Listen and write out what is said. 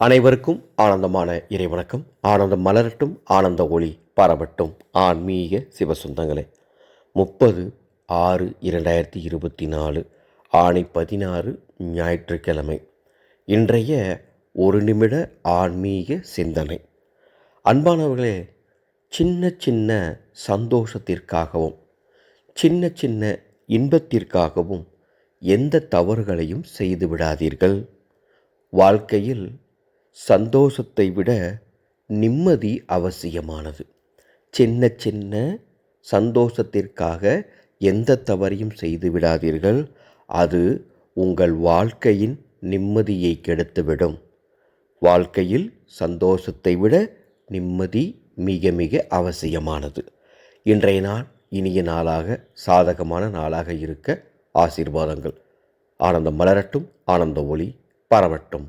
அனைவருக்கும் ஆனந்தமான இறைவணக்கம். ஆனந்தம் மலரட்டும் ஆனந்த ஒளி பரவட்டும். ஆன்மீக சிவசுந்தங்களே முப்பது ஆறு இரண்டாயிரத்தி இருபத்தி நாலு ஆணை பதினாறு ஞாயிற்றுக்கிழமை. இன்றைய ஒரு நிமிட ஆன்மீக சிந்தனை. அன்பானவர்களே சின்ன சின்ன சந்தோஷத்திற்காகவும் சின்ன சின்ன இன்பத்திற்காகவும் எந்த தவறுகளையும் செய்து விடாதீர்கள் வாழ்க்கையில் சந்தோஷத்தை விட நிம்மதி அவசியமானது. சின்ன சின்ன சந்தோஷத்திற்காக எந்த தவறையும் செய்து விடாதீர்கள். அது உங்கள் வாழ்க்கையின் நிம்மதியை கெடுத்துவிடும். வாழ்க்கையில் சந்தோஷத்தை விட நிம்மதி மிக மிக அவசியமானது. இன்றைய நாள் இனிய நாளாக சாதகமான நாளாக இருக்க ஆசீர்வாதங்கள். ஆனந்தம் மலரட்டும் ஆனந்த ஒளி பரவட்டும்.